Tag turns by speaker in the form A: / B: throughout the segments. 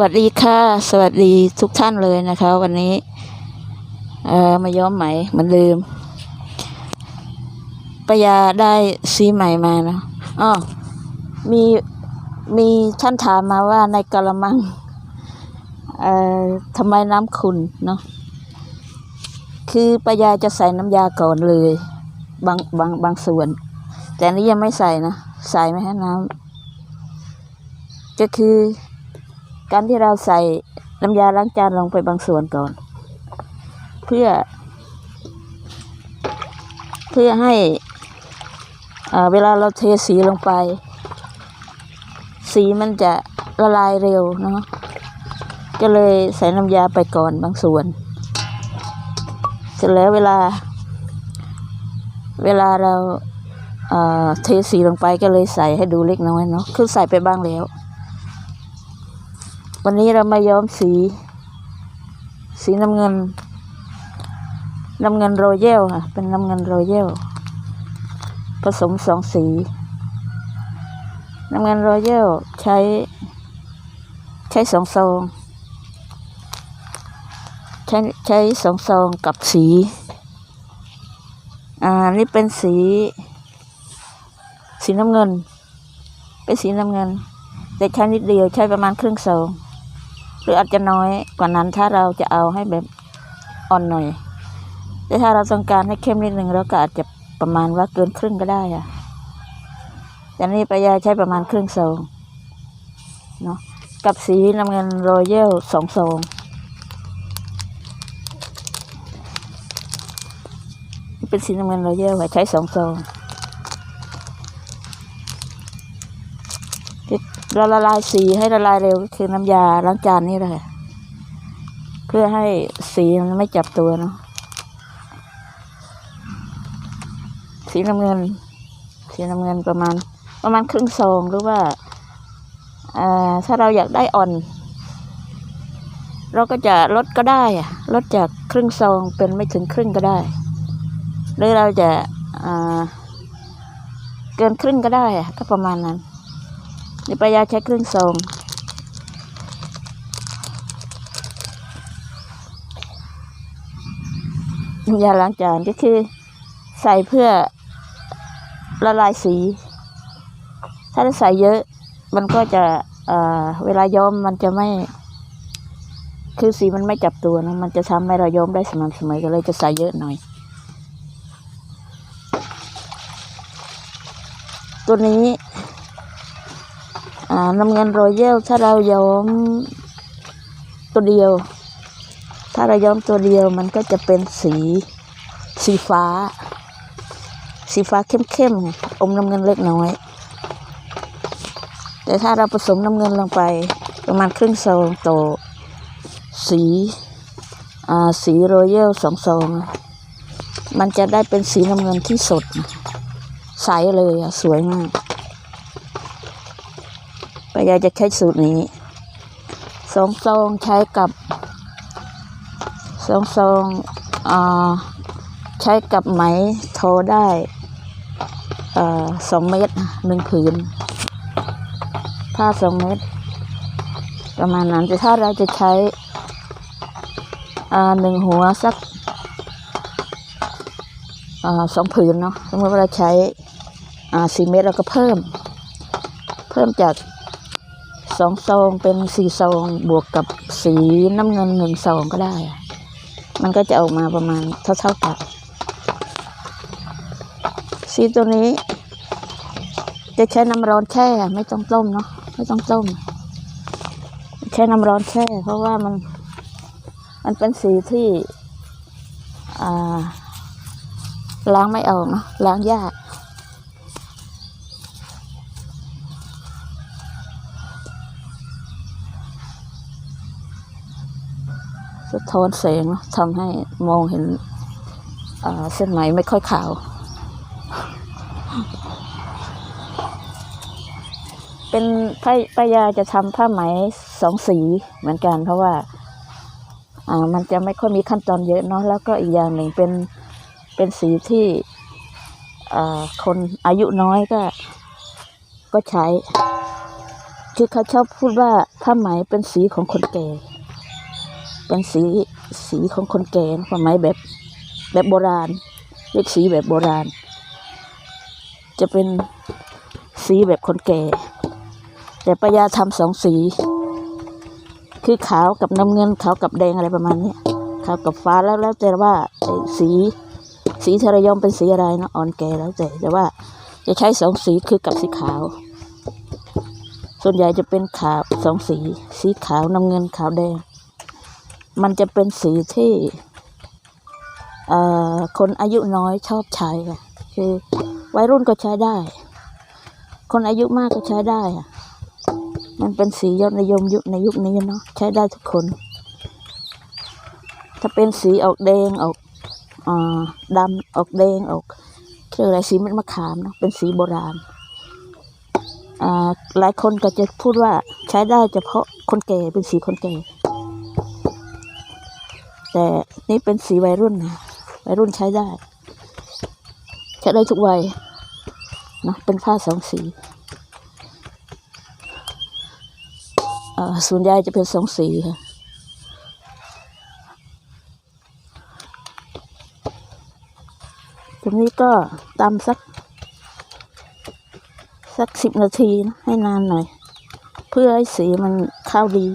A: วัสดีค่ะ สวัสดีทุกท่านเลยนะคะ วันนี้ เอ่อมาย้อมไหมเหมือนเดิมปยาได้ซีใหม่มานะอ๋อมีมีท่านถามมาว่าในกระมัง เอ่อทำไมน้ำขุ่นเนาะคือปยาจะใส่น้ำยาก่อนเลย บางบางบางส่วน แต่อันนี้ยังไม่ใส่นะ ใส่ไหมฮะน้ำก็คือ การที่เราใส่น้ำยาล้างจานลงไปบางส่วนก่อน เพื่อ เพื่อให้อ่าเวลาเราเทสีลงไป สีมันจะละลายเร็วเนาะก็เลยใส่น้ำยาไปก่อนบางส่วน เสร็จแล้วเวลา เวลาเราเทสีลงไปก็เลยใส่ให้ดูเล็กน้อยเนาะคือใส่ไปบ้างแล้ว วันนี้เรามาย้อมสี สีน้ำเงิน น้ำเงินโรเยลค่ะ เป็นน้ำเงินโรเยล ผสมสองสี น้ำเงินโรเยลใช้ ใช้สองซองใช้ใช้สองซองกับสี อ่า นี่เป็นสี สีน้ำเงิน เป็นสีน้ำเงิน แต่ใช้นิดเดียวใช้ประมาณครึ่งซอง หรืออาจจะน้อยกว่านั้นถ้าเราจะเอาให้แบบอ่อนหน่อย แต่ถ้าเราต้องการให้เข้มนิดนึงเราก็อาจจะประมาณว่าเกินครึ่งก็ได้อะแต่นี่ปายาใช้ประมาณครึ่งซองเนาะกับสีน้ำเงินรอยัลสองซองเป็นสีน้ำเงินรอยัลใช้สองซอง เราละลายสีให้ละลายเร็วก็คือน้ำยาล้างจานนี่แหละ เพื่อให้สีมันไม่จับตัวเนาะสีน้ำเงิน สีน้ำเงินประมาณ ประมาณครึ่งซองหรือว่าอ่าถ้าเราอยากได้อ่อน เราก็จะลดก็ได้อะลดจากครึ่งซองเป็นไม่ถึงครึ่งก็ได้ หรือเราจะอ่าเกินครึ่งก็ได้อะก็ประมาณนั้น ในปายาใช้ครึ่งซองยาล้างจานก็คือ ใส่เพื่อละลายสี ถ้าเราใส่เยอะ มันก็จะเอ่อเวลาย้อมมันจะไม่ คือสีมันไม่จับตัวนะมันจะทำให้เราย้อมได้สม่ำเสมอก็เลยจะใส่เยอะหน่อย ตัวนี้ น้ำเงินโรเยลถ้าเราย้อมตัวเดียว ถ้าเราย้อมตัวเดียวมันก็จะเป็นสีสีฟ้า สีฟ้าเข้มๆอมน้ำเงินเล็กน้อย แต่ถ้าเราผสมน้ำเงินลงไป ประมาณครึ่งซองต่อสีสีโรเยลสองซองมันจะได้เป็นสีน้ำเงินที่สด ใสเลยสวยมากายายจะใช้สูตรนี้สองซองใช้กับสองซองอใช้กับไหมโทได้สองเมตรหนึ่งผืน ผ้าสองเมตร ประมาณนั้นแต่ถ้าเราจะใช้หนึ่งหัวสักอสองผืนเนาะสมมติว่าเราใช้สี่เมตรเราก็เพิ่ม เพิ่มจาก สองซองเป็นสี่ซองบวกกับสีน้ำเงินหนึ่งซองก็ได้ มันก็จะออกมาประมาณเท่าๆกันสีตัวนี้ จะใช้น้ำร้อนแช่ไม่ต้องต้มเนาะไม่ต้องต้มใช้น้ำร้อนแช่ เพราะว่ามัน มันเป็นสีที่ล้างไม่ออกเนาะล้างยาก สะท้อนแสงทำให้มองเห็นเส้นไหมไม่ค่อยขาว เป็นพายพายาจะทำผ้าไหมสองสีเหมือนกัน เพราะว่ามันจะไม่ค่อยมีขั้นตอนเยอะเนาะแล้วก็อีกอย่างหนึ่งเป็นเป็นสีที่คนอายุน้อยก็ ก็ใช้ คือเขาชอบพูดว่าผ้าไหมเป็นสีของคนแก่ เป็นสีสีของคนแก่ผ้าไหมายแบบแบบโบราณเรียกสีแบบโบราณ จะเป็นสีแบบคนแก่ แต่ปยาทำสองสี คือขาวกับน้ำเงินขาวกับแดงอะไรประมาณนี้ขาวกับฟ้าแล้วแล้วแต่ว่าสีสีทรยมเป็นสีอะไรเนาะอ่อนแก่แล้วแต่แต่ว่าจะใช้สองสีคือกับสีขาว ส่วนใหญ่จะเป็นขาวสองสี สีขาวน้ำเงินขาวแดง มันจะเป็นสีที่คนอายุน้อยชอบใช้ค่ะ คือวัยรุ่นก็ใช้ได้ คนอายุมากก็ใช้ได้อะมันเป็นสียอดนิยมยุคในยุคนี้เนาะใช้ได้ทุกคน ถ้าเป็นสีออกแดงออกอดำออกแดงออกเรียกอะไรสีเม็ดมะขามเนาะเป็นสีโบราณหลายคนก็จะพูดว่าใช้ได้เฉพาะคนแก่เป็นสีคนแก่ แต่นี่เป็นสีวัยรุ่นนะวัยรุ่นใช้ได้ใช้ได้ทุกวัยเนะเป็นผ้าสองสีส่วนใหญ่จะเป็นสองสีค่ะตรงนี้ก็ตำสัก สักสิบนาทีนะให้นานหน่อย เพื่อให้สีมันเข้าดี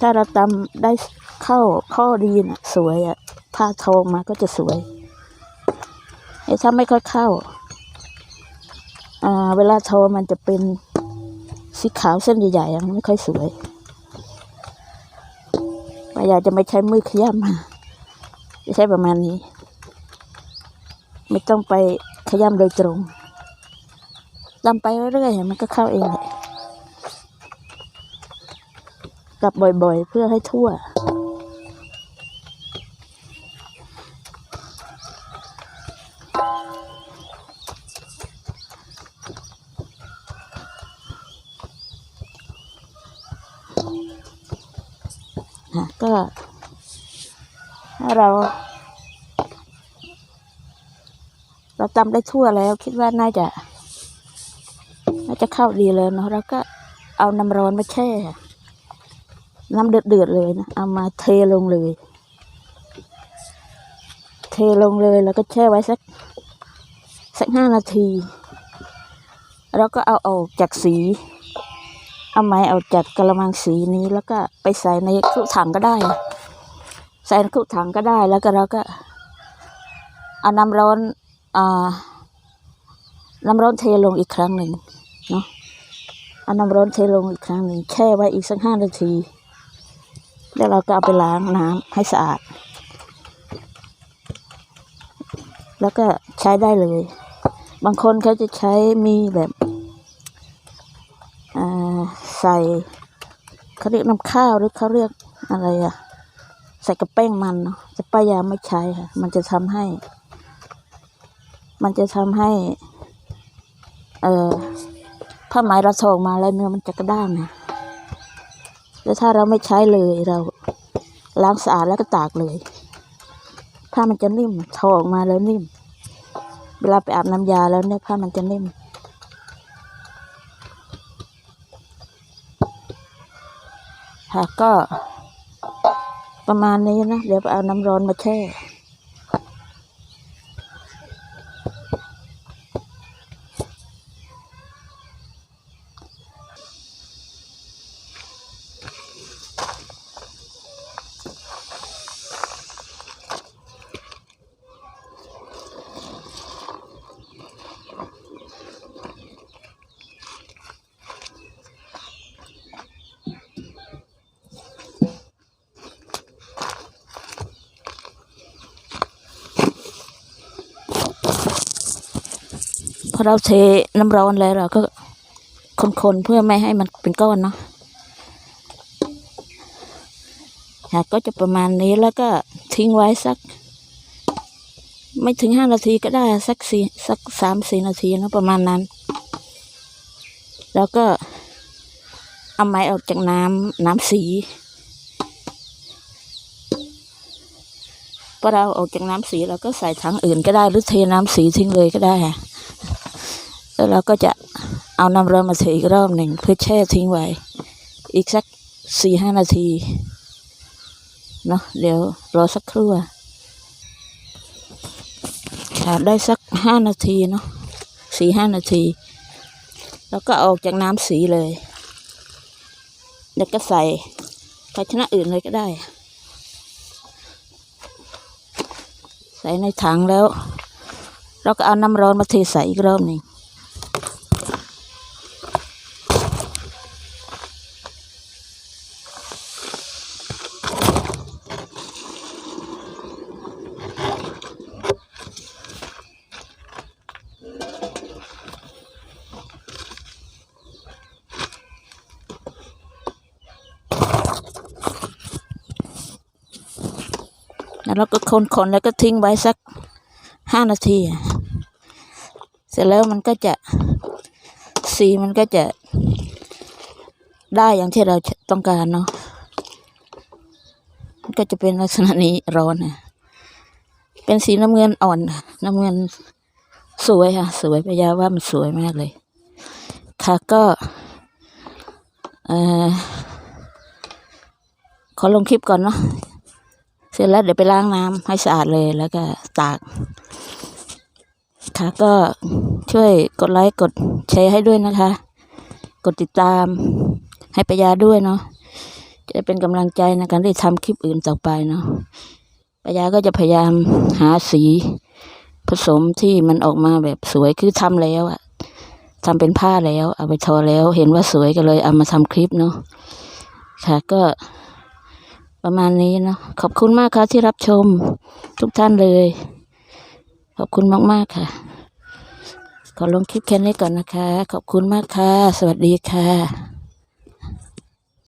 A: ถ้าเราตำได้เข้าข้อดีนะสวยอะผ้าทองมาก็จะสวยไอ้ถ้าไม่ค่อยเข้า อ่า เวลาโทอมันจะเป็นสีขาวเส้นใหญ่ๆมันไม่ค่อยสวยป้ายาจะไม่ใช้มือขย้ำจะใช้ประมาณนี้ ไม่ต้องไปขย้ำโดยตรงตำไปเรื่อยๆมันก็เข้าเองแหละ กลับบ่อยๆ เพื่อให้ทั่วนะก็ถ้าเรา เราตำได้ทั่วแล้วคิดว่าน่าจะ น่าจะเข้าดีเลยเนาะแล้วก็เอาน้ำร้อนมาแช่ น้ำเดือดเดือดๆเลยนะ เอามาเทลงเลย เทลงเลยแล้วก็แช่ไว้สักสักห้านาที แล้วก็เอาออกจากสี เอาไม้ออกจากกระมังสีนี้แล้วก็ไปใส่ในคุถังก็ได้ ใส่ในคุถังก็ได้แล้วก็เราก็เอาน้ำร้อนอ่าน้ำร้อนเทลงอีกครั้งหนึ่งเนาะเอาน้ำร้อนเทลงอีกครั้งหนึ่งแช่ไว้อีกสักห้านาที แล้วเราก็เอาไปล้างน้ำให้สะอาด แล้วก็ใช้ได้เลย บางคนเขาจะใช้มีแบบใส่เขาเรียกน้ำข้าวหรือเขาเรียกอะไรอะใส่กระแป้งมันเนาะแต่ป้ายาไม่ใช้ค่ะ มันจะทำให้ มันจะทำให้ เอ่อผ้าไหมเราถอดมาแล้วเนื้อมันจะกระด้างนะ แล้วถ้าเราไม่ใช้เลยเราล้างสะอาดแล้วก็ตากเลย ผ้ามันจะนิ่มถอดออกมาแล้วนิ่ม เวลาไปอาบน้ำยาแล้วเนี่ยผ้ามันจะนิ่มค่ะก็ประมาณนี้นะ เดี๋ยวเอาน้ำร้อนมาแช่ พอเราเทน้ำร้อนแล้วเราก็คนๆเพื่อไม่ให้มันเป็นก้อนเนาะค่ะก็จะประมาณนี้แล้วก็ทิ้งไว้สัก ไม่ถึงห้านาทีก็ได้สักสี่สักสามสี่นาทีนะประมาณนั้น แล้วก็เอาไม้ออกจากน้ำน้ำสีพอเราออกจากน้ำสีเราก็ใส่ถังอื่นก็ได้หรือเทน้ำสีทิ้งเลยก็ได้ค่ะ แล้วเราก็จะเอาน้ำร้อนมาเทอีกรอบหนึ่งเพื่อแช่ทิ้งไว้ อีกสักสี่ห้านาทีเนาะเดี๋ยวรอสักครู่ค่ะได้สักห้านาทีเนาะสี่ห้านาที แล้วก็ออกจากน้ำสีเลยแล้วก็ใส่ภาชนะอื่นเลยก็ได้ ใส่ในถังแล้ว เราก็เอาน้ำร้อนมาเทใส่อีกรอบหนึ่ง แล้วก็คนๆแล้วก็ทิ้งไว้สักห้านาที เสร็จแล้วมันก็จะสีมันก็จะได้อย่างที่เราต้องการเนาะมันก็จะเป็นลักษณะนี้ร้อนนะเป็นสีน้ำเงินอ่อน น้ำเงินสวยค่ะ สวยพยาว่ามันสวยมากเลย ค่ะก็เออขอลงคลิปก่อนเนาะ สร็จแล้วเดี๋ยวไปล้างน้ำให้สะอาดเลยแล้วก็ตาก ค่ะก็ช่วยกดไลค์กดแชร์ให้ด้วยนะคะ กดติดตาม ให้ปยาด้วยเนาะจะเป็นกำลังใจในการที่ทำคลิปอื่นต่อไปเนาะปยาก็จะพยายามหาสี ผสมที่มันออกมาแบบสวยคือทำแล้วอะทำเป็นผ้าแล้ว เอาไปทอแล้ว เห็นว่าสวยก็เลยเอามาทำคลิปเนาะค่ะก็ ประมาณนี้เนาะขอบคุณมากค่ะที่รับชมทุกท่านเลย ขอบคุณมาก ๆ ค่ะ ขอลงคลิปแค่นี้ก่อนนะคะ ขอบคุณมากค่ะ สวัสดีค่ะ